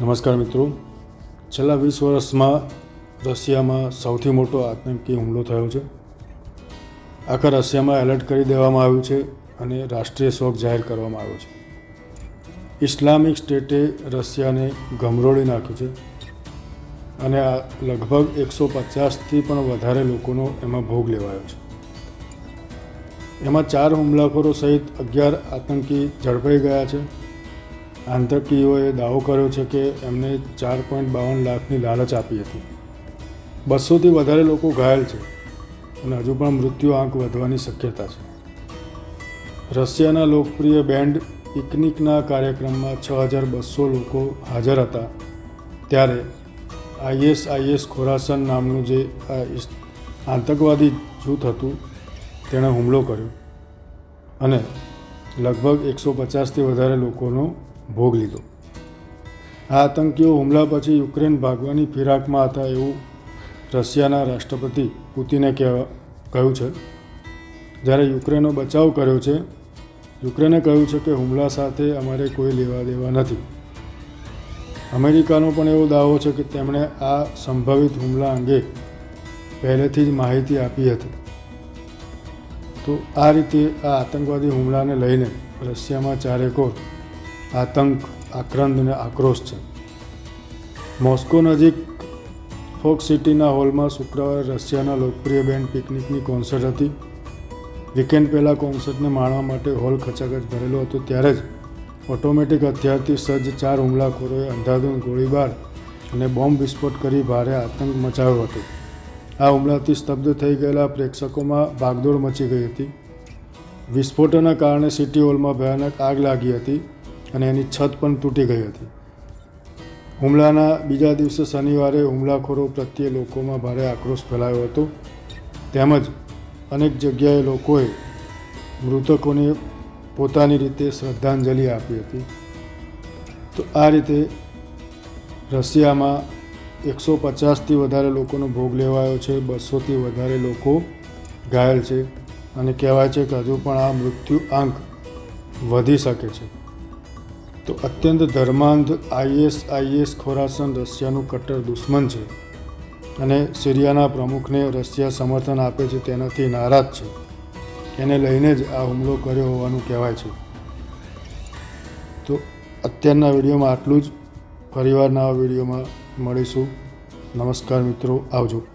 નમસ્કાર મિત્રો. છેલ્લા વીસ વર્ષમાં રશિયામાં સૌથી મોટો આતંકી હુમલો થયો છે. આખા રશિયામાં એલર્ટ કરી દેવામાં આવ્યું છે અને રાષ્ટ્રીય શોક જાહેર કરવામાં આવ્યો છે. ઇસ્લામિક સ્ટેટે રશિયાને ગમરોળી નાખ્યું છે અને આ લગભગ એકસો પચાસથી પણ વધારે લોકોનો એમાં ભોગ લેવાયો છે. એમાં ચાર હુમલાખોરો સહિત અગિયાર આતંકી ઝડપાઈ ગયા છે. આતંકીઓએ દાવો કર્યો છે કે એમને ચાર પોઈન્ટ બાવન લાખની લાલચ આપી હતી. બસોથી વધારે લોકો ઘાયલ છે અને હજુ પણ મૃત્યુ આંક વધવાની શક્યતા છે. રશિયાના લોકપ્રિય બેન્ડ પિકનિકના કાર્યક્રમમાં છ હજાર બસો લોકો હાજર હતા. ત્યારે આઈએસઆઈએસ ખોરાસન નામનું જે આતંકવાદી જૂથ હતું, તેણે હુમલો કર્યો. અને લગભગ એકસો પચાસથી વધારે લોકોનો ભોગ લીધો. આ આતંકીઓ હુમલા પછી યુક્રેન ભાગવાની ફિરાકમાં હતા એવું રશિયાના રાષ્ટ્રપતિ પુતિને કહેવા, કહ્યું છે. જ્યારે યુક્રેનો બચાવ કર્યો છે, યુક્રેને કહ્યું છે કે હુમલા સાથે અમારે કોઈ લેવા દેવા નથી. અમેરિકાનો પણ એવો દાવો છે કે તેમણે આ સંભવિત હુમલા અંગે પહેલેથી જ માહિતી આપી હતી. તો આ રીતે આ આતંકવાદી હુમલાને લઈને રશિયામાં ચારેકોર આતંક, આક્રંદ અને આક્રોશ છે. મોસ્કો નજીક ફોક સિટીના હોલમાં શુક્રવારે રશિયાના લોકપ્રિય બેન્ડ પિકનિકની કોન્સર્ટ હતી. વીકેન્ડ પહેલાં કોન્સર્ટને માણવા માટે હોલ ખચાખચ ભરેલો હતો. ત્યારે જ ઓટોમેટિક હથિયારથી સજ્જ ચાર હુમલાખોરોએ અંધાધૂંધ ગોળીબાર અને બોમ્બ વિસ્ફોટ કરી ભારે આતંક મચાવ્યો હતો. આ હુમલાથી સ્તબ્ધ થઈ ગયેલા પ્રેક્ષકોમાં ભાગદોડ મચી ગઈ હતી. વિસ્ફોટોના કારણે સિટી હોલમાં ભયાનક આગ લાગી હતી. અને એની છત પણ તૂટી ગઈ હતી. હુમલાના બીજા દિવસે શનિવારે હુમલાખોરો પ્રત્યે લોકોમાં ભારે આક્રોશ ફેલાયો હતો. તેમજ અનેક જગ્યાએ લોકોએ મૃતકોને પોતાની રીતે શ્રદ્ધાંજલિ આપી હતી. તો આ રીતે રશિયામાં એકસો પચાસથી વધારે લોકોનો ભોગ લેવાયો છે, બસોથી વધારે લોકો ઘાયલ છે. અને કહેવાય છે કે હજુ પણ આ મૃત્યુ આંક વધી શકે છે. તો અત્યંત ધર્માંધ આઈએસ આઈએસ ખોરાસન રશિયાનું કટ્ટર દુશ્મન છે અને સિરિયાના પ્રમુખને રશિયા સમર્થન આપે છે તેનાથી નારાજ છે. એને લઈને જ આ હુમલો કર્યો હોવાનું કહેવાય છે. તો અત્યારના વિડીયોમાં આટલું જ. ફરીવાર નવા વિડીયોમાં મળીશું. નમસ્કાર મિત્રો, આવજો.